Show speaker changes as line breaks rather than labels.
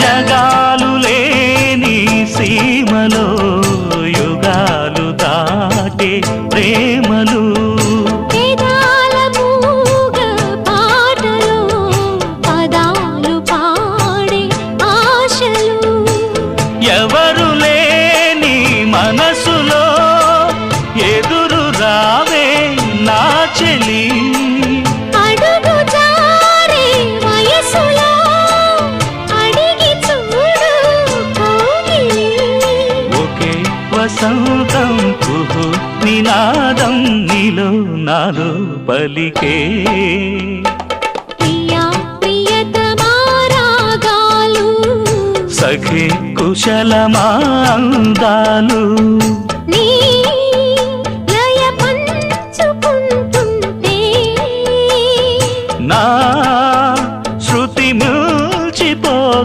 జగాలు లేని సీమలో యుగాలు దాటే ప్రేమలు వసంతం కుహు నినాదం నీలో నాలో పలికే. సఖే కుశల మాందాలు
నా